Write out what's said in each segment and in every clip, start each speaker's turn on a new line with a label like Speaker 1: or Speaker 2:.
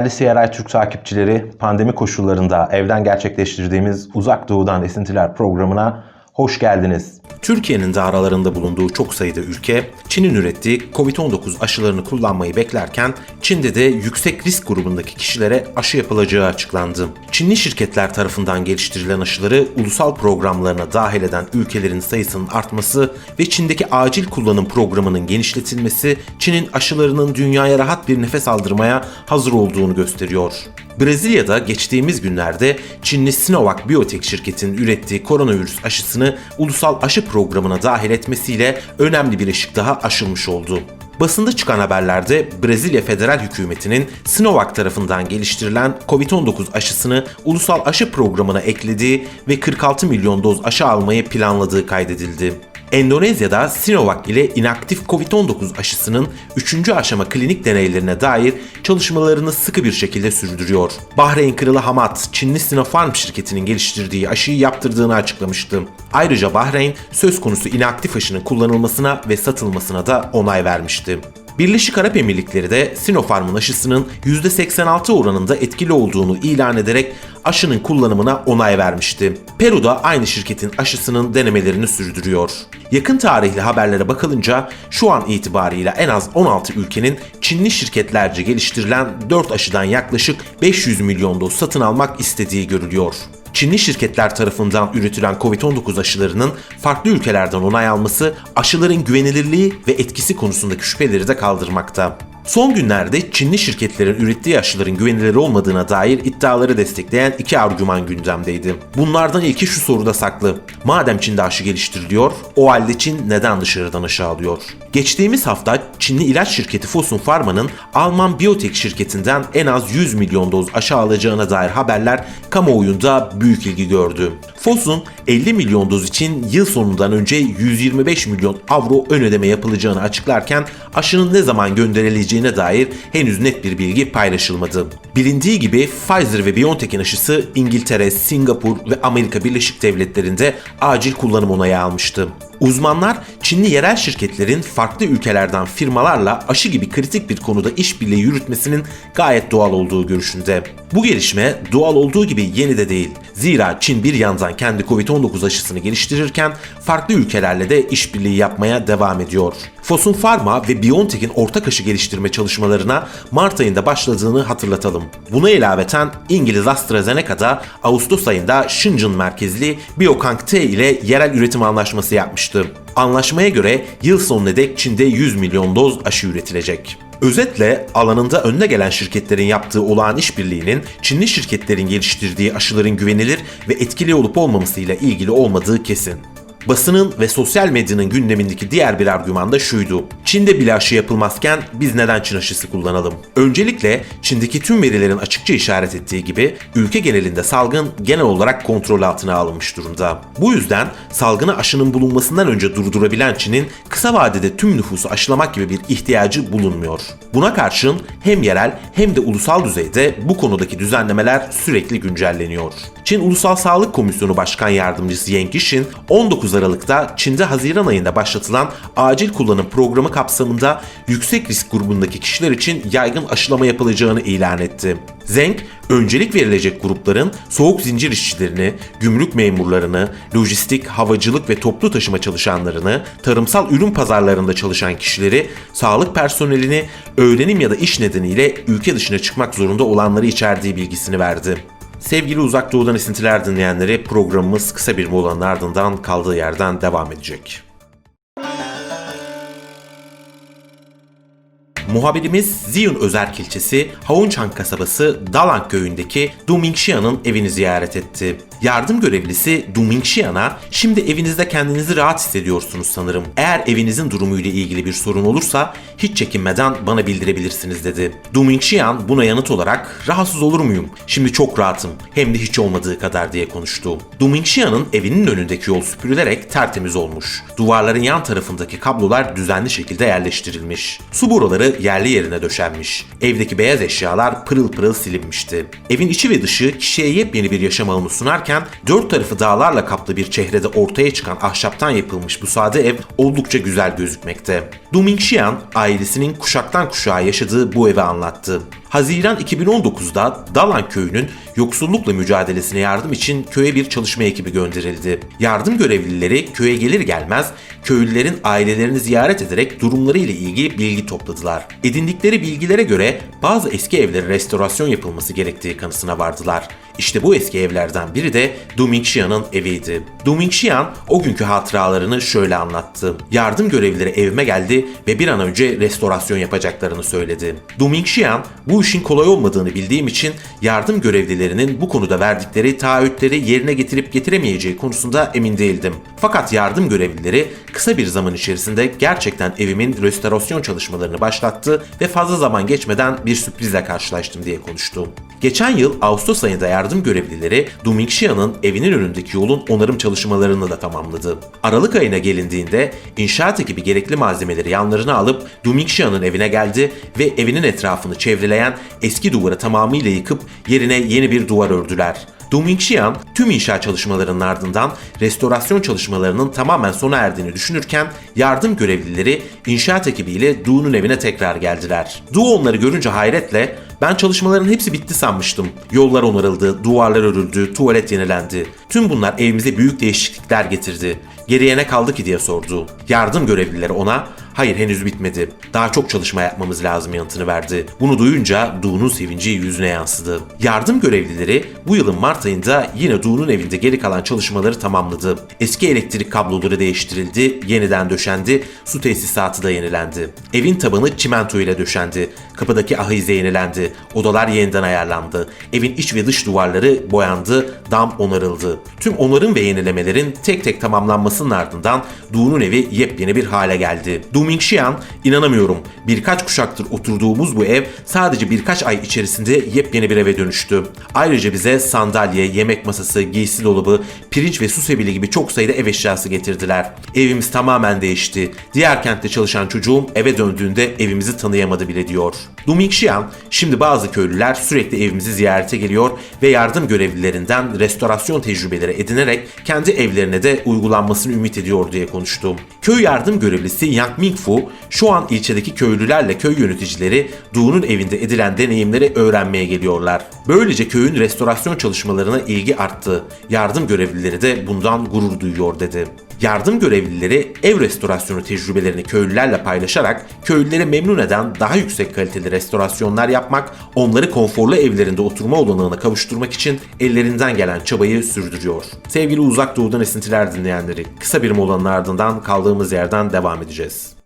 Speaker 1: Değerli CRI Türk takipçileri, pandemi koşullarında evden gerçekleştirdiğimiz Uzak Doğu'dan Esintiler programına hoş geldiniz. Türkiye'nin de aralarında bulunduğu çok sayıda ülke, Çin'in ürettiği Covid-19 aşılarını kullanmayı beklerken Çin'de de yüksek risk grubundaki kişilere aşı yapılacağı açıklandı. Çinli şirketler tarafından geliştirilen aşıları ulusal programlarına dahil eden ülkelerin sayısının artması ve Çin'deki acil kullanım programının genişletilmesi Çin'in aşılarının dünyaya rahat bir nefes aldırmaya hazır olduğunu gösteriyor. Brezilya'da geçtiğimiz günlerde Çinli Sinovac Biotech şirketinin ürettiği koronavirüs aşısını ulusal aşı programına dahil etmesiyle önemli bir ışık daha aşılmış oldu. Basında çıkan haberlerde Brezilya federal hükümetinin Sinovac tarafından geliştirilen Covid-19 aşısını ulusal aşı programına eklediği ve 46 milyon doz aşı almayı planladığı kaydedildi. Endonezya'da Sinovac ile inaktif Covid-19 aşısının 3. aşama klinik deneylerine dair çalışmalarını sıkı bir şekilde sürdürüyor. Bahreyn Kralı Hamad, Çinli Sinopharm şirketinin geliştirdiği aşıyı yaptırdığını açıklamıştı. Ayrıca Bahreyn söz konusu inaktif aşının kullanılmasına ve satılmasına da onay vermişti. Birleşik Arap Emirlikleri de Sinopharm'ın aşısının %86 oranında etkili olduğunu ilan ederek aşının kullanımına onay vermişti. Peru da aynı şirketin aşısının denemelerini sürdürüyor. Yakın tarihli haberlere bakılınca şu an itibariyle en az 16 ülkenin Çinli şirketlerce geliştirilen 4 aşıdan yaklaşık 500 milyon doz satın almak istediği görülüyor. Çinli şirketler tarafından üretilen Covid-19 aşılarının farklı ülkelerden onay alması aşıların güvenilirliği ve etkisi konusundaki şüpheleri de kaldırmakta. Son günlerde Çinli şirketlerin ürettiği aşıların güvenilir olmadığına dair iddiaları destekleyen iki argüman gündemdeydi. Bunlardan ilki şu soruda saklı. Madem Çin'de aşı geliştiriliyor, o halde Çin neden dışarıdan aşı alıyor? Geçtiğimiz hafta Çinli ilaç şirketi Fosun Pharma'nın Alman Biotech şirketinden en az 100 milyon doz aşı alacağına dair haberler kamuoyunda büyük ilgi gördü. Fosun 50 milyon doz için yıl sonundan önce 125 milyon avro ön ödeme yapılacağını açıklarken aşının ne zaman gönderileceğine dair henüz net bir bilgi paylaşılmadı. Bilindiği gibi Pfizer ve BioNTech'in aşısı İngiltere, Singapur ve Amerika Birleşik Devletleri'nde acil kullanım onayı almıştı. Uzmanlar Çinli yerel şirketlerin farklı ülkelerden firmalarla aşı gibi kritik bir konuda işbirliği yürütmesinin gayet doğal olduğu görüşünde. Bu gelişme doğal olduğu gibi yeni de değil. Zira Çin bir yandan kendi Covid-19 aşısını geliştirirken farklı ülkelerle de işbirliği yapmaya devam ediyor. Fosun Pharma ve BioNTech'in ortak aşı geliştirme çalışmalarına Mart ayında başladığını hatırlatalım. Buna ilaveten İngiliz AstraZeneca da Ağustos ayında Shenzhen merkezli T ile yerel üretim anlaşması yapmıştı. Anlaşmaya göre yıl sonuna dek Çin'de 100 milyon doz aşı üretilecek. Özetle alanında önde gelen şirketlerin yaptığı olağan işbirliğinin Çinli şirketlerin geliştirdiği aşıların güvenilir ve etkili olup olmamasıyla ilgili olmadığı kesin. Basının ve sosyal medyanın gündemindeki diğer bir argüman da şuydu. Çin'de bile aşı yapılmazken biz neden Çin aşısı kullanalım? Öncelikle Çin'deki tüm verilerin açıkça işaret ettiği gibi ülke genelinde salgın genel olarak kontrol altına alınmış durumda. Bu yüzden salgını aşının bulunmasından önce durdurabilen Çin'in kısa vadede tüm nüfusu aşılamak gibi bir ihtiyacı bulunmuyor. Buna karşın hem yerel hem de ulusal düzeyde bu konudaki düzenlemeler sürekli güncelleniyor. Çin Ulusal Sağlık Komisyonu Başkan Yardımcısı Yang Yishin 19 Aralık'ta Çin'de Haziran ayında başlatılan acil kullanım programı kapsamında yüksek risk grubundaki kişiler için yaygın aşılama yapılacağını ilan etti. Zeng, öncelik verilecek grupların soğuk zincir işçilerini, gümrük memurlarını, lojistik, havacılık ve toplu taşıma çalışanlarını, tarımsal ürün pazarlarında çalışan kişileri, sağlık personelini, öğrenim ya da iş nedeniyle ülke dışına çıkmak zorunda olanları içerdiği bilgisini verdi. Sevgili Uzak Doğu'dan esintiler dinleyenleri programımız kısa bir molanın ardından kaldığı yerden devam edecek. Muhabirimiz Ziyun Özerk ilçesi Haunçan kasabası Dalang köyündeki Du Mingxian'ın evini ziyaret etti. Yardım görevlisi Du Mingxian'a şimdi evinizde kendinizi rahat hissediyorsunuz sanırım. Eğer evinizin durumuyla ilgili bir sorun olursa hiç çekinmeden bana bildirebilirsiniz dedi. Du Mingxian buna yanıt olarak rahatsız olur muyum? Şimdi çok rahatım hem de hiç olmadığı kadar diye konuştu. Du Mingxian'ın evinin önündeki yol süpürülerek tertemiz olmuş. Duvarların yan tarafındaki kablolar düzenli şekilde yerleştirilmiş. Su boruları yerli yerine döşenmiş. Evdeki beyaz eşyalar pırıl pırıl silinmişti. Evin içi ve dışı kişiye yepyeni bir yaşam alanı sunarken dört tarafı dağlarla kaplı bir çehrede ortaya çıkan ahşaptan yapılmış bu sade ev oldukça güzel gözükmekte. Du Mingxian ailesinin kuşaktan kuşağa yaşadığı bu evi anlattı. Haziran 2019'da Dalan köyünün yoksullukla mücadelesine yardım için köye bir çalışma ekibi gönderildi. Yardım görevlileri köye gelir gelmez köylülerin ailelerini ziyaret ederek durumları ile ilgili bilgi topladılar. Edindikleri bilgilere göre bazı eski evlere restorasyon yapılması gerektiği kanısına vardılar. İşte bu eski evlerden biri de Du eviydi. Du o günkü hatıralarını şöyle anlattı. Yardım görevlileri evime geldi ve bir an önce restorasyon yapacaklarını söyledi. Du bu işin kolay olmadığını bildiğim için yardım görevlilerinin bu konuda verdikleri taahhütleri yerine getirip getiremeyeceği konusunda emin değildim. Fakat yardım görevlileri kısa bir zaman içerisinde gerçekten evimin restorasyon çalışmalarını başlattı ve fazla zaman geçmeden bir sürprizle karşılaştım diye konuştu. Geçen yıl Ağustos ayında yardım görevlileri Du Mingxian'ın evinin önündeki yolun onarım çalışmalarını da tamamladı. Aralık ayına gelindiğinde inşaat ekibi gerekli malzemeleri yanlarına alıp Du Mingxian'ın evine geldi ve evinin etrafını çevreleyen eski duvarı tamamıyla yıkıp yerine yeni bir duvar ördüler. Du Mingxian tüm inşaat çalışmalarının ardından restorasyon çalışmalarının tamamen sona erdiğini düşünürken yardım görevlileri inşaat ekibiyle Du'nun evine tekrar geldiler. Du onları görünce hayretle ben çalışmaların hepsi bitti sanmıştım. Yollar onarıldı, duvarlar örüldü, tuvalet yenilendi. Tüm bunlar evimize büyük değişiklikler getirdi. Geriye ne kaldı ki diye sordu. Yardım görevlileri ona hayır henüz bitmedi. Daha çok çalışma yapmamız lazım yanıtını verdi. Bunu duyunca Du'nun sevinci yüzüne yansıdı. Yardım görevlileri bu yılın Mart ayında yine Du'nun evinde geri kalan çalışmaları tamamladı. Eski elektrik kabloları değiştirildi, yeniden döşendi, su tesisatı da yenilendi. Evin tabanı çimento ile döşendi. Kapıdaki ahize yenilendi. Odalar yeniden ayarlandı. Evin iç ve dış duvarları boyandı, dam onarıldı. Tüm onarım ve yenilemelerin tek tek tamamlanmasının ardından Du'nun evi yepyeni bir hale geldi. Du Mingxian, inanamıyorum birkaç kuşaktır oturduğumuz bu ev sadece birkaç ay içerisinde yepyeni bir eve dönüştü. Ayrıca bize sandalye, yemek masası, giysi dolabı, pirinç ve su sebili gibi çok sayıda ev eşyası getirdiler. Evimiz tamamen değişti. Diğer kentte çalışan çocuğum eve döndüğünde evimizi tanıyamadı bile diyor. Du Mingxian, şimdi bazı köylüler sürekli evimizi ziyarete geliyor ve yardım görevlilerinden restorasyon tecrübeleri edinerek kendi evlerine de uygulanmasını ümit ediyor diye konuştu. Köy yardım görevlisi Yang Mingfu, şu an ilçedeki köylülerle köy yöneticileri Du'nun evinde edilen deneyimleri öğrenmeye geliyorlar. Böylece köyün restorasyon çalışmalarına ilgi arttı. Yardım görevlileri de bundan gurur duyuyor dedi. Yardım görevlileri ev restorasyonu tecrübelerini köylülerle paylaşarak köylüleri memnun eden daha yüksek kaliteli restorasyonlar yapmak, onları konforlu evlerinde oturma olanağına kavuşturmak için ellerinden gelen çabayı sürdürüyor. Sevgili Uzak Doğu'dan esintiler dinleyenleri, kısa bir molanın ardından kaldığımız yerden devam edeceğiz.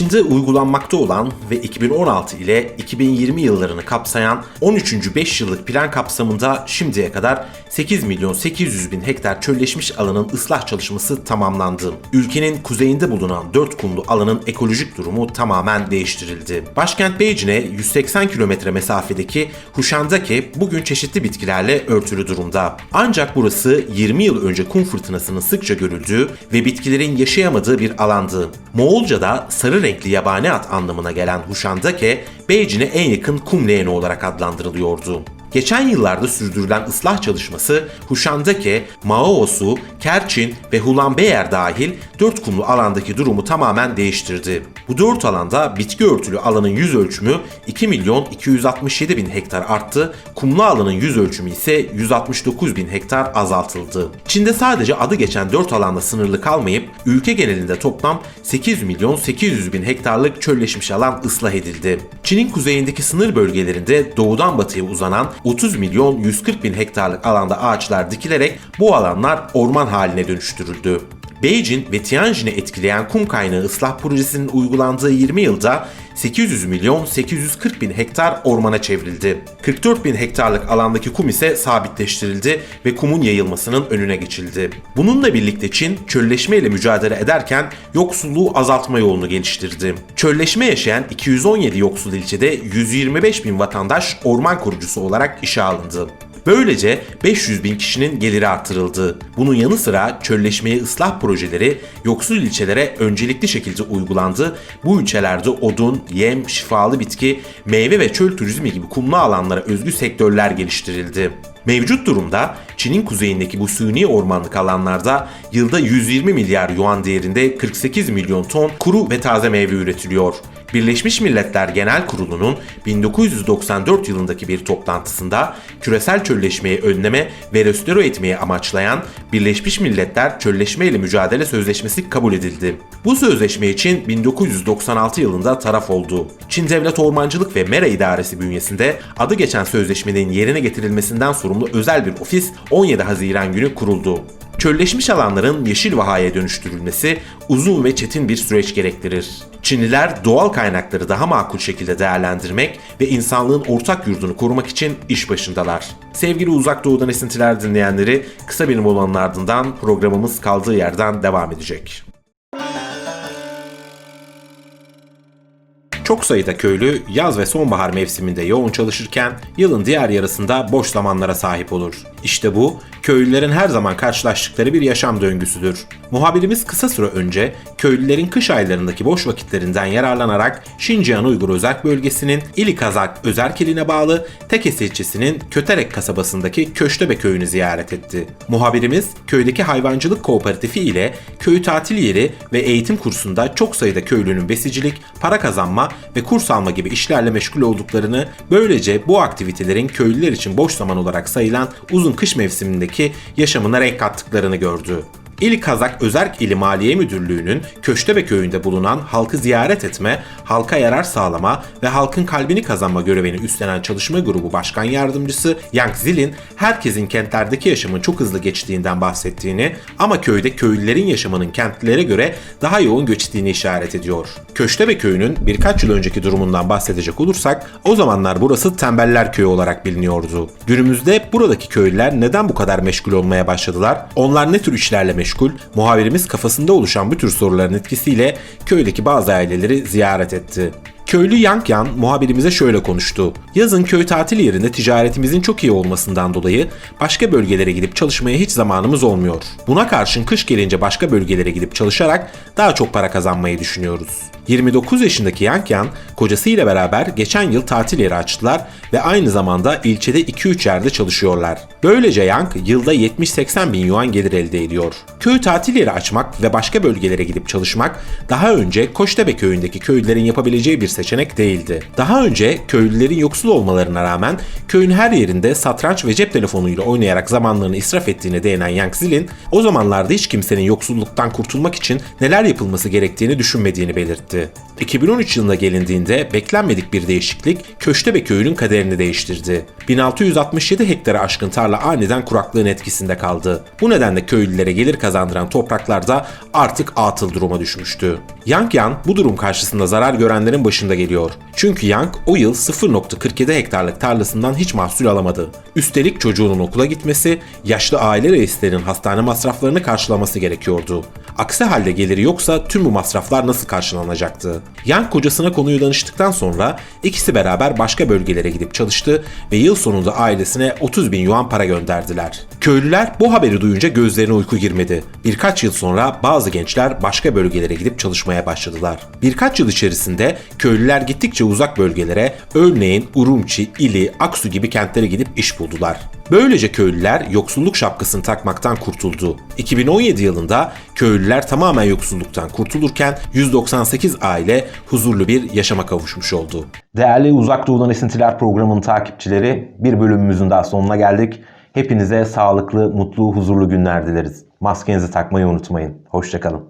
Speaker 1: Çin'de uygulanmakta olan ve 2016 ile 2020 yıllarını kapsayan 13. 5 yıllık plan kapsamında şimdiye kadar 8 milyon 800 bin hektar çölleşmiş alanın ıslah çalışması tamamlandı. Ülkenin kuzeyinde bulunan 4 kumlu alanın ekolojik durumu tamamen değiştirildi. Başkent Beijing'e 180 kilometre mesafedeki Hushandake bugün çeşitli bitkilerle örtülü durumda. Ancak burası 20 yıl önce kum fırtınasının sıkça görüldüğü ve bitkilerin yaşayamadığı bir alandı. Moğolca'da sarı renkli yabani at anlamına gelen Hushandake, Beijing'e en yakın kum leğeni olarak adlandırılıyordu. Geçen yıllarda sürdürülen ıslah çalışması Hushandake, Maosu, Kerçin ve Hulanbeyer dahil dört kumlu alandaki durumu tamamen değiştirdi. Bu dört alanda bitki örtülü alanın yüz ölçümü 2 milyon 267 bin hektar arttı, kumlu alanın yüz ölçümü ise 169 bin hektar azaltıldı. Çin'de sadece adı geçen dört alanda sınırlı kalmayıp ülke genelinde toplam 8 milyon 800 bin hektarlık çölleşmiş alan ıslah edildi. Çin'in kuzeyindeki sınır bölgelerinde doğudan batıya uzanan 30 milyon 140 bin hektarlık alanda ağaçlar dikilerek bu alanlar orman haline dönüştürüldü. Beijing ve Tianjin'i etkileyen kum kaynağı ıslah projesinin uygulandığı 20 yılda 800 milyon 840 bin hektar ormana çevrildi. 44 bin hektarlık alandaki kum ise sabitleştirildi ve kumun yayılmasının önüne geçildi. Bununla birlikte Çin çölleşme ile mücadele ederken yoksulluğu azaltma yolunu geliştirdi. Çölleşme yaşayan 217 yoksul ilçede 125 bin vatandaş orman korucusu olarak işe alındı. Böylece 500 bin kişinin geliri artırıldı. Bunun yanı sıra çölleşmeye ıslah projeleri yoksul ilçelere öncelikli şekilde uygulandı. Bu ilçelerde odun, yem, şifalı bitki, meyve ve çöl turizmi gibi kumlu alanlara özgü sektörler geliştirildi. Mevcut durumda Çin'in kuzeyindeki bu suni ormanlık alanlarda yılda 120 milyar yuan değerinde 48 milyon ton kuru ve taze meyve üretiliyor. Birleşmiş Milletler Genel Kurulu'nun 1994 yılındaki bir toplantısında küresel çölleşmeyi önleme ve restore etmeyi amaçlayan Birleşmiş Milletler Çölleşme ile Mücadele Sözleşmesi kabul edildi. Bu sözleşme için 1996 yılında taraf oldu. Çin Devlet Ormancılık ve Mera İdaresi bünyesinde adı geçen sözleşmenin yerine getirilmesinden sorumlu özel bir ofis 17 Haziran günü kuruldu. Çölleşmiş alanların yeşil vahaya dönüştürülmesi uzun ve çetin bir süreç gerektirir. Çinliler doğal kaynakları daha makul şekilde değerlendirmek ve insanlığın ortak yurdunu korumak için iş başındalar. Sevgili Uzak Doğu'dan esintiler dinleyenleri kısa bir molanın ardından programımız kaldığı yerden devam edecek. Çok sayıda köylü yaz ve sonbahar mevsiminde yoğun çalışırken yılın diğer yarısında boş zamanlara sahip olur. İşte bu köylülerin her zaman karşılaştıkları bir yaşam döngüsüdür. Muhabirimiz kısa süre önce köylülerin kış aylarındaki boş vakitlerinden yararlanarak Şincihan Uygur Özerk Bölgesi'nin İli Kazak Özerk iline bağlı Tekes ilçesinin Köterek kasabasındaki Köştebe köyünü ziyaret etti. Muhabirimiz köydeki hayvancılık kooperatifi ile köy tatil yeri ve eğitim kursunda çok sayıda köylünün besicilik, para kazanma ve kurs alma gibi işlerle meşgul olduklarını, böylece bu aktivitelerin köylüler için boş zaman olarak sayılan uzun kış mevsimindeki yaşamına renk kattıklarını gördü. İl Kazak Özerk İli Maliye Müdürlüğü'nün Köştebe köyünde bulunan halkı ziyaret etme, halka yarar sağlama ve halkın kalbini kazanma görevini üstlenen çalışma grubu başkan yardımcısı Yang Zil'in herkesin kentlerdeki yaşamın çok hızlı geçtiğinden bahsettiğini ama köyde köylülerin yaşamının kentlere göre daha yoğun geçtiğini işaret ediyor. Köştebe köyünün birkaç yıl önceki durumundan bahsedecek olursak o zamanlar burası Tembeller Köyü olarak biliniyordu. Günümüzde buradaki köylüler neden bu kadar meşgul olmaya başladılar? Onlar ne tür işlerle meşgul? Muhabirimiz kafasında oluşan bu tür soruların etkisiyle köydeki bazı aileleri ziyaret etti. Köylü Yang Yan muhabirimize şöyle konuştu. Yazın köy tatil yerinde ticaretimizin çok iyi olmasından dolayı başka bölgelere gidip çalışmaya hiç zamanımız olmuyor. Buna karşın kış gelince başka bölgelere gidip çalışarak daha çok para kazanmayı düşünüyoruz. 29 yaşındaki Yang Yan kocasıyla beraber geçen yıl tatil yeri açtılar ve aynı zamanda ilçede 2-3 yerde çalışıyorlar. Böylece Yang yılda 70-80 bin yuan gelir elde ediyor. Köy tatil yeri açmak ve başka bölgelere gidip çalışmak daha önce Koçtepe köyündeki köylülerin yapabileceği bir seçenek değildi. Daha önce köylülerin yoksul olmalarına rağmen köyün her yerinde satranç ve cep telefonuyla oynayarak zamanlarını israf ettiğine değinen Yang Zilin, o zamanlarda hiç kimsenin yoksulluktan kurtulmak için neler yapılması gerektiğini düşünmediğini belirtti. 2013 yılına gelindiğinde beklenmedik bir değişiklik Köştebe köyünün kaderini değiştirdi. 1667 hektara aşkın tarla aniden kuraklığın etkisinde kaldı. Bu nedenle köylülere gelir kazandıran topraklarda artık atıl duruma düşmüştü. Yang Yan bu durum karşısında zarar görenlerin başında geliyor. Çünkü Yang o yıl 0.47 hektarlık tarlasından hiç mahsul alamadı. Üstelik çocuğunun okula gitmesi, yaşlı aile reislerinin hastane masraflarını karşılaması gerekiyordu. Aksi halde geliri yoksa tüm bu masraflar nasıl karşılanacaktı? Yang kocasına konuyu danıştıktan sonra ikisi beraber başka bölgelere gidip çalıştı ve yıl sonunda ailesine 30 bin yuan para gönderdiler. Köylüler bu haberi duyunca gözlerine uyku girmedi. Birkaç yıl sonra bazı gençler başka bölgelere gidip çalışmaya başladılar. Birkaç yıl içerisinde köylüler gittikçe uzak bölgelere örneğin Urumçi, İli, Aksu gibi kentlere gidip iş buldular. Böylece köylüler yoksulluk şapkasını takmaktan kurtuldu. 2017 yılında köylüler tamamen yoksulluktan kurtulurken 198 aile huzurlu bir yaşama kavuşmuş oldu. Değerli Uzak Doğu'dan Esintiler programının takipçileri bir bölümümüzün daha sonuna geldik. Hepinize sağlıklı, mutlu, huzurlu günler dileriz. Maskenizi takmayı unutmayın. Hoşçakalın.